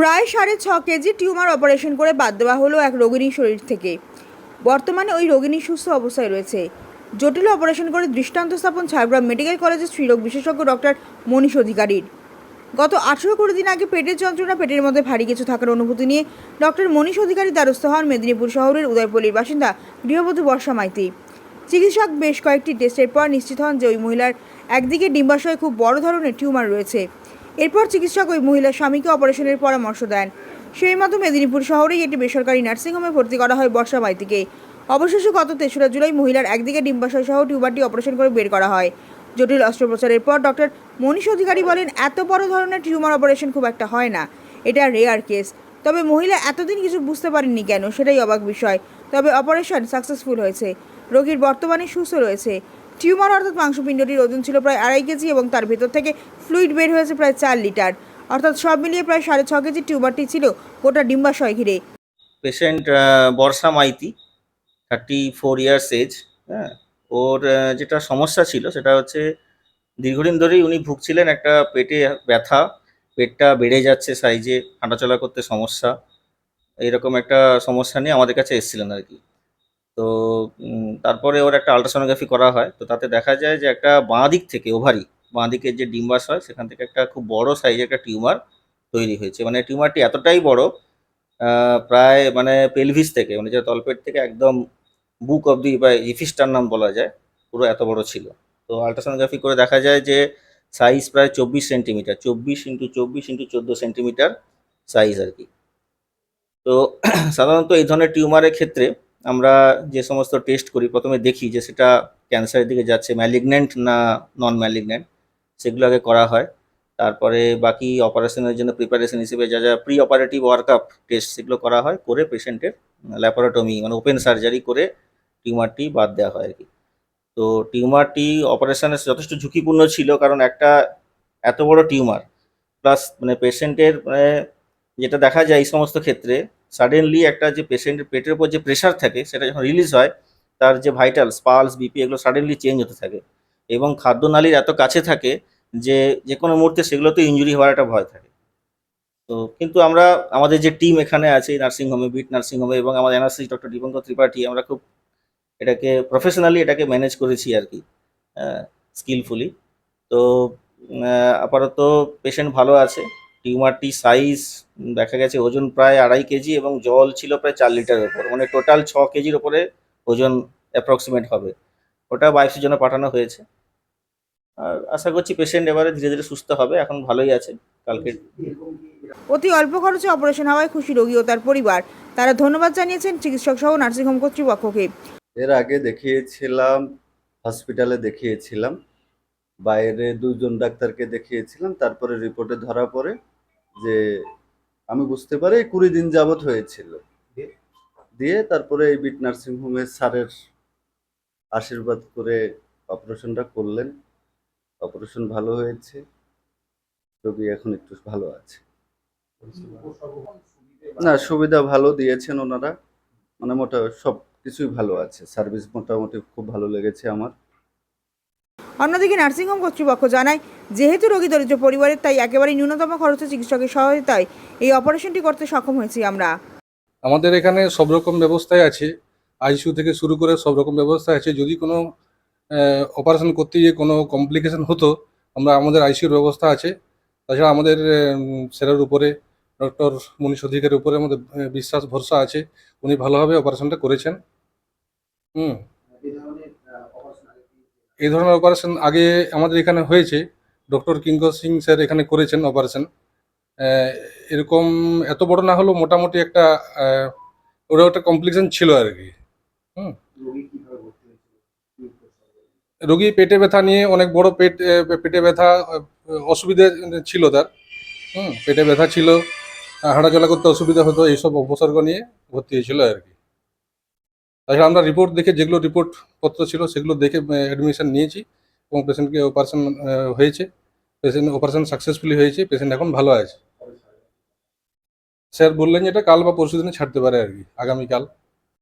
প্রায় সাড়ে ছ কেজি টিউমার অপারেশন করে বাদ দেওয়া হলো এক রোগিণীর শরীর থেকে। বর্তমানে ওই রোগিণী সুস্থ অবস্থায় রয়েছে। জটিল অপারেশন করে দৃষ্টান্ত স্থাপন ঝাড়গ্রাম মেডিকেল কলেজের স্ত্রীরোগ বিশেষজ্ঞ ডক্টর মনীষ অধিকারীর। গত আঠেরো কুড়ি দিন আগে পেটের যন্ত্রণা, পেটের মধ্যে ভারী কিছু থাকার অনুভূতি নিয়ে ডক্টর মনীষ অধিকারী দ্বারস্থ হন মেদিনীপুর শহরের উদয়পল্লীর বাসিন্দা গৃহবধূ বর্ষা মাইতি। চিকিৎসক বেশ কয়েকটি টেস্টের পর নিশ্চিত হন যে ওই মহিলার একদিকে ডিম্বাশয়ে খুব বড় ধরনের টিউমার রয়েছে। এরপর চিকিৎসক ওই মহিলার স্বামীকে অপারেশনের পরামর্শ দেন। সেই মতো মেদিনীপুর শহরেই একটি বেসরকারি নার্সিংহোমে ভর্তি করা হয় বর্ষা মাইতিকে অবশেষে গত তেসরা জুলাই মহিলার একদিকে ডিম্বাশয় সহ টিউবারটি অপারেশন করে বের করা হয়। জটিল অস্ত্রোপচারের পর ডক্টর মনীষ অধিকারী বলেন, এত বড় ধরনের টিউমার অপারেশন খুব একটা হয় না। এটা রেয়ার কেস। তবে মহিলা এতদিন কিছু বুঝতে পারেননি কেন, সেটাই অবাক বিষয়। তবে অপারেশন সাকসেসফুল হয়েছে। রোগীর বর্তমানে সুস্থ রয়েছে। টিউমার অর্থাৎ মাংসপিণ্ডটির ওজন ছিল প্রায় আড়াই কেজি এবং তার ভেতর থেকে ফ্লুইড বের হয়েছে প্রায় চার লিটার। অর্থাৎ সব মিলিয়ে প্রায় সাড়ে ছ কেজি টিউমারটি ছিল গোটা ডিম্বাশয় ঘিরে। Patient Barsha Maiti thirty four years age হ্যাঁ? ওর যেটা সমস্যা ছিল সেটা হচ্ছে দীর্ঘদিন ধরেই উনি ভুগছিলেন একটা পেটে ব্যথা, পেটটা বেড়ে যাচ্ছে সাইজে হাঁটাচলা করতে সমস্যা, এরকম একটা সমস্যা নিয়ে আমাদের কাছে এসেছিলেন আর কি। তো তারপরে ওর একটা আলট্রাসোনোগ্রাফি করা হয়। তো তাতে দেখা যায় যে একটা বাঁ দিক থেকে ওভারি বাঁ দিকের যে ডিম্বাস হয়, সেখান থেকে একটা খুব বড় সাইজের একটা টিউমার তৈরি হয়েছে। মানে টিউমারটি এতটাই বড় প্রায় মানে পেলভিস থেকে মানে যে তলপেট থেকে একদম বুক অব দি বা ইফিস্টার নাম বলা যায়, পুরো এত বড় ছিল। তো আলট্রাসোনোগ্রাফি করে দেখা যায় যে সাইজ প্রায় চব্বিশ সেন্টিমিটার চব্বিশ ইন্টু চব্বিশ ইন্টু চোদ্দ সেন্টিমিটার সাইজ আর কি। তো, সাধারণত এই ধরনের টিউমারের ক্ষেত্রে আমরা যে সমস্ত টেস্ট করি, প্রথমে দেখি যে সেটা ক্যান্সারের দিকে যাচ্ছে ম্যালিগন্যান্ট না নন ম্যালিগন্যান্ট সেগুলো আগে করা হয়। তারপরে বাকি অপারেশনের জন্য প্রিপারেশন হিসেবে যা যা প্রি অপারেটিভ ওয়ার্কআপ টেস্ট সেগুলো করা হয়, করে পেশেন্টের ল্যাপারোটমি মানে ওপেন সার্জারি করে টিউমারটি বাদ দেওয়া হয় আর কি। তো টিউমারটি অপারেশনের যথেষ্ট ঝুঁকিপূর্ণ ছিল কারণ একটা এত বড় টিউমার প্লাস মানে পেশেন্টের মানে যেটা দেখা যায় এই সমস্ত ক্ষেত্রে সাডেনলি একটা যে পেশেন্টের পেটের উপর যে প্রেশার থাকে, সেটা যখন রিলিজ হয়, তার যে ভাইটালস পালস বিপি এগুলো সাডেনলি চেঞ্জ হতে থাকে। এবং খাদ্যনালীর এত কাছে থাকে যে যে কোনো মুহূর্তে সেগুলোতে ইঞ্জুরি হওয়ার একটা ভয় থাকে। তো কিন্তু আমরা, আমাদের যে টিম এখানে আছে নার্সিংহোমে বিট নার্সিংহোমে এবং আমাদের এনআরসি ডক্টর দীপঙ্কর ত্রিপাঠী আমরা খুব এটাকে প্রফেশনালি এটাকে ম্যানেজ করেছি আর কি স্কিলফুলি তো আপাতত পেশেন্ট ভালো আছে। টিউমারটি সাইজ দেখা গেছে ওজন প্রায় আড়াই কেজি এবং জল ছিল প্রায় চার লিটারের ওপর মানে টোটাল ছ কেজির ওপরে ওজন অ্যাপ্রক্সিমেট হবে। ওটা বায়োপসির জন্য পাঠানো হয়েছে। আর আশা করছি পেশেন্ট এবারে ধীরে ধীরে সুস্থ হবে। এখন ভালোই আছে। কালকে অতি অল্প খরচে অপারেশন হওয়ায় খুশি রোগী ও তার পরিবার। তারা ধন্যবাদ জানিয়েছেন চিকিৎসক সহ নার্সিংহোম কর্তৃপক্ষকে। এর আগে দেখিয়েছিলাম হসপিটালে দেখিয়েছিলাম। বাইরে দুজন ডাক্তারকে দেখিয়েছিলাম। তারপরে রিপোর্টে ধরা পড়ে। যে আমি বুঝতে পারি কুড়ি দিন যাবৎ হয়েছিল। দিয়ে? তারপরে এই বিট নার্সিং হোমের স্যারের আশীর্বাদ করে অপারেশনটা করলেন। অপারেশন ভালো হয়েছে। রোগী এখন একটু ভালো আছে। না সুবিধা ভালো দিয়েছেন ওনারা। মানে মোটা সব কিছুই ভালো আছে। সার্ভিস মোটামুটি খুব ভালো লেগেছে আমার। অন্যদিকে নার্সিংহোম কর্তৃপক্ষ জানায়, যেহেতু রোগী দরিদ্র পরিবারের, তাই একেবারে ন্যূনতম খরচে চিকিৎসকের সহায়তায় এই অপারেশনটি করতে সক্ষম হয়েছি আমরা। আমাদের এখানে সব রকম ব্যবস্থাই আছে। আইসিইউ থেকে শুরু করে সব রকম ব্যবস্থা আছে। যদি কোনো অপারেশন করতে গিয়ে কোনো কমপ্লিকেশন হতো, আমরা আমাদের আইসিইউর ব্যবস্থা আছে। তাছাড়া আমাদের স্যারের উপরে, ডক্টর মনীষ অধিকারের উপরে আমাদের বিশ্বাস ভরসা আছে। উনি ভালোভাবে অপারেশনটা করেছেন। হুম। এই ধরনের অপারেশন আগে আমাদের এখানে হয়েছে। ডক্টর কিঙ্কর সিং স্যার এখানে করেছেন অপারেশন এরকম এত বড় না হলেও মোটামুটি একটা ওটা একটা কমপ্লিকেশন ছিল আর কি। হুম। রোগী পেটে ব্যথা নিয়ে অনেক বড় পেট পেটে ব্যথা অসুবিধে ছিল তার। হুম পেটে ব্যথা ছিল হাঁটাচলা করতে অসুবিধা হতো এইসব উপসর্গ নিয়ে ভর্তি হয়েছিল আর কি। তাছাড়া আমরা রিপোর্ট দেখে যেগুলো রিপোর্ট পত্র ছিল সেগুলো দেখে অ্যাডমিশন নিয়েছি এবং পেশেন্টকে অপারেশন হয়েছে। পেশেন্ট অপারেশন সাকসেসফুলি হয়েছে। পেশেন্ট এখন ভালো আছে। স্যার বললেন যে এটা কাল বা পরশু দিনে ছাড়তে পারে আর কি, আগামীকাল।